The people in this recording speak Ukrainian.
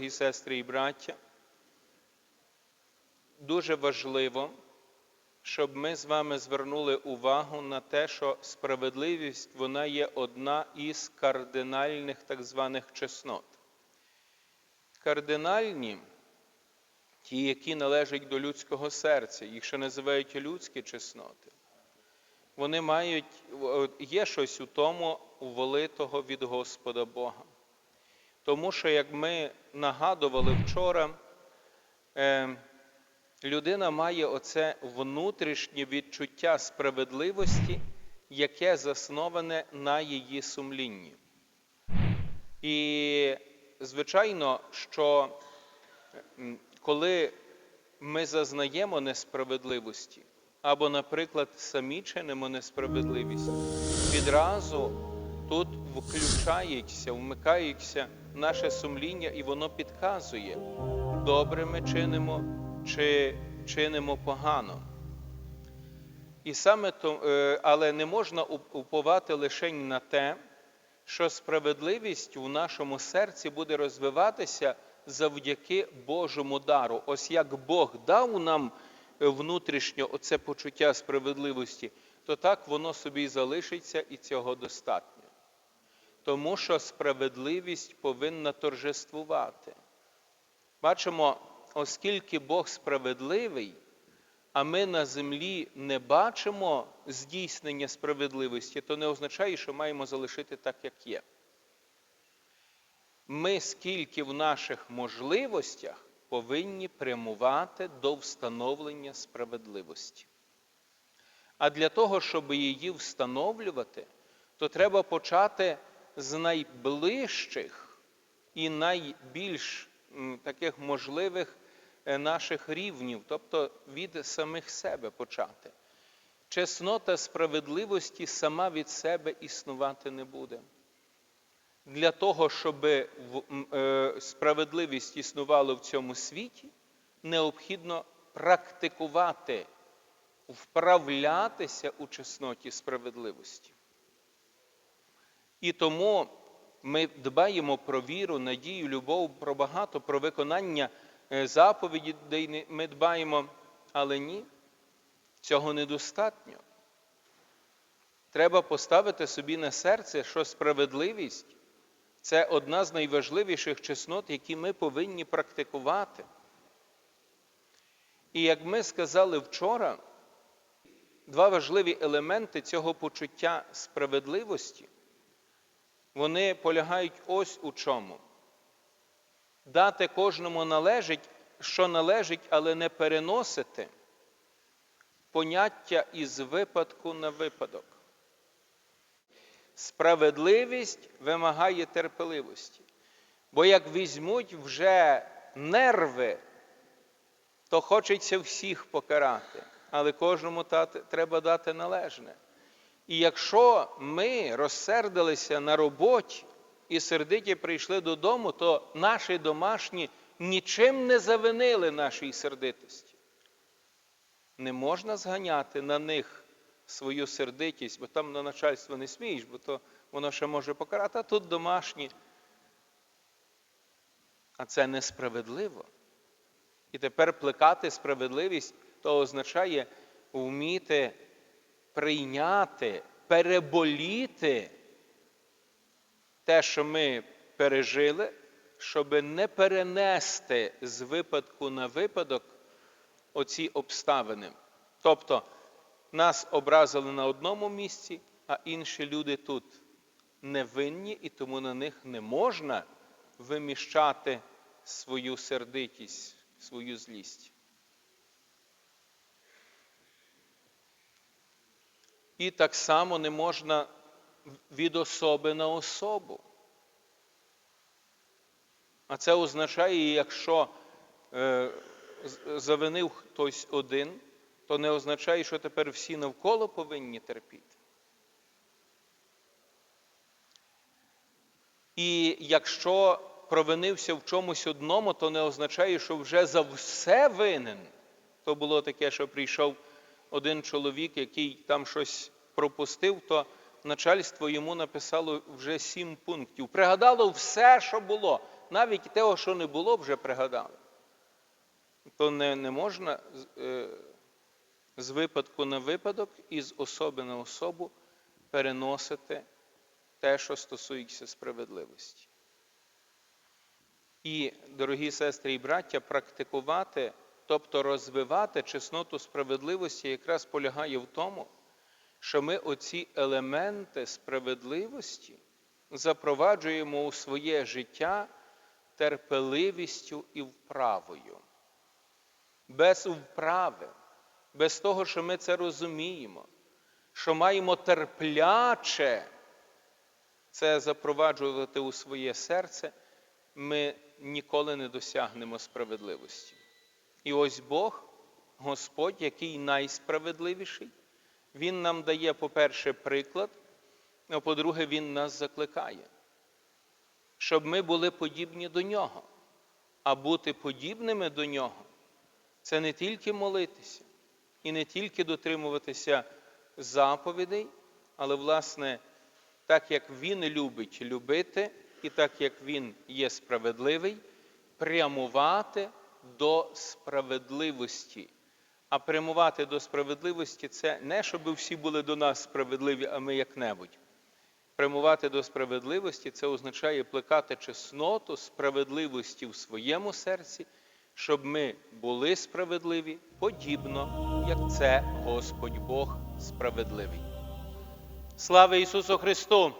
дорогі сестри і браття, дуже важливо, щоб ми з вами звернули увагу на те, що справедливість вона є одна із кардинальних так званих чеснот. Кардинальні ті, які належать до людського серця, їх ще називають людські чесноти. Вони мають, є щось у тому уволитого від Господа Бога. Тому що, як ми нагадували вчора, е, людина має оце внутрішнє відчуття справедливості, яке засноване на її сумлінні. І, звичайно, що коли ми зазнаємо несправедливості, або, наприклад, самі чинимо несправедливість, відразу тут включається, вмикається наше сумління, і воно підказує, добре ми чинимо чи чинимо погано. І саме то, е, але не можна уповати лише на те, що справедливість у нашому серці буде розвиватися завдяки Божому дару. Ось як Бог дав нам е, внутрішньо оце почуття справедливості, то так воно собі залишиться, і цього достатньо. Тому що справедливість повинна торжествувати. Бачимо, оскільки Бог справедливий, а ми на землі не бачимо здійснення справедливості, то не означає, що маємо залишити так, як є. Ми, скільки в наших можливостях, повинні прямувати до встановлення справедливості. А для того, щоб її встановлювати, то треба почати з найближчих і найбільш таких можливих е, наших рівнів, тобто від самих себе почати. Чеснота справедливості сама від себе існувати не буде. Для того, щоб е, справедливість існувала в цьому світі, необхідно практикувати, вправлятися у чесноті справедливості. І тому ми дбаємо про віру, надію, любов, про багато, про виконання е, заповідей ми дбаємо, але ні, цього недостатньо. Треба поставити собі на серце, що справедливість це одна з найважливіших чеснот, які ми повинні практикувати. І як ми сказали вчора, два важливі елементи цього почуття справедливості, вони полягають ось у чому. Дати кожному належить, що належить, але не переносити поняття із випадку на випадок. Справедливість вимагає терпеливості. Бо як візьмуть вже нерви, то хочеться всіх покарати, але кожному треба дати належне. І якщо ми розсердилися на роботі і сердиті прийшли додому, то наші домашні нічим не завинили нашій сердитості. Не можна зганяти на них свою сердитість, бо там на начальство не смієш, бо то воно ще може покарати, а тут домашні. А це несправедливо. І тепер плекати справедливість то означає вміти прийняти, переболіти те, що ми пережили, щоб не перенести з випадку на випадок оці обставини. Тобто нас образили на одному місці, а інші люди тут невинні, і тому на них не можна виміщати свою сердитість, свою злість. І так само не можна від особи на особу. А це означає, якщо е, завинив хтось один, то не означає, що тепер всі навколо повинні терпіти. І якщо провинився в чомусь одному, то не означає, що вже за все винен. То було таке, що прийшов один чоловік, який там щось пропустив, то начальство йому написало вже сім пунктів. Пригадало все, що було. навіть того, що не було, вже пригадали. То не, не можна е, з випадку на випадок і з особи на особу переносити те, що стосується справедливості. І, дорогі сестри і браття, практикувати, тобто розвивати чесноту справедливості, якраз полягає в тому, що ми оці елементи справедливості запроваджуємо у своє життя терпеливістю і вправою. Без вправи, без того, що ми це розуміємо, що маємо терпляче це запроваджувати у своє серце, ми ніколи не досягнемо справедливості. І ось Бог, Господь, який найсправедливіший, Він нам дає, по-перше, приклад, а по-друге, Він нас закликає, щоб ми були подібні до Нього. А бути подібними до Нього це не тільки молитися і не тільки дотримуватися заповідей, але, власне, так як Він любить любити, і так як Він є справедливий, прямувати до справедливості. А прямувати до справедливості це не щоб всі були до нас справедливі, а ми як-небудь. Прямувати до справедливості це означає плекати чесноту справедливості в своєму серці, щоб ми були справедливі подібно, як це Господь Бог справедливий. Слава Ісусу Христу!